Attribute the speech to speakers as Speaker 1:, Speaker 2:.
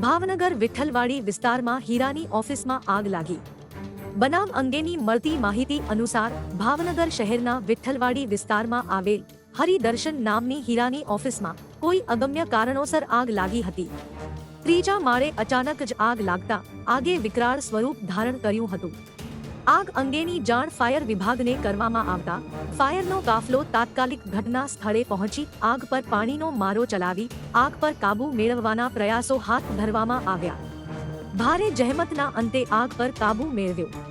Speaker 1: ભાવનગર વિઠ્ઠલવાડી વિસ્તારમાં હીરાની ઓફિસમાં આગ લાગી. બનાવ અંગેની મળતી માહિતી અનુસાર ભાવનગર શહેરના વિઠ્ઠલવાડી વિસ્તારમાં આવેલ હરિદર્શન નામની હીરાની ઓફિસમાં કોઈ અગમ્ય કારણોસર આગ લાગી હતી. ત્રીજા માળે અચાનક જ આગ લાગતા આગે વિકરાળ સ્વરૂપ ધારણ કર્યું હતું. આગ અંગેની જાણ ફાયર વિભાગને કરવામાં આવતા ફાયરનો કાફલો તાત્કાલિક ઘટના સ્થળે પહોંચી આગ પર પાણીનો મારો ચલાવી આગ પર કાબૂ મેળવવાના પ્રયાસો હાથ ધરવામાં આવ્યા. ભારે જહેમતના અંતે આગ પર કાબૂ મેળવ્યો.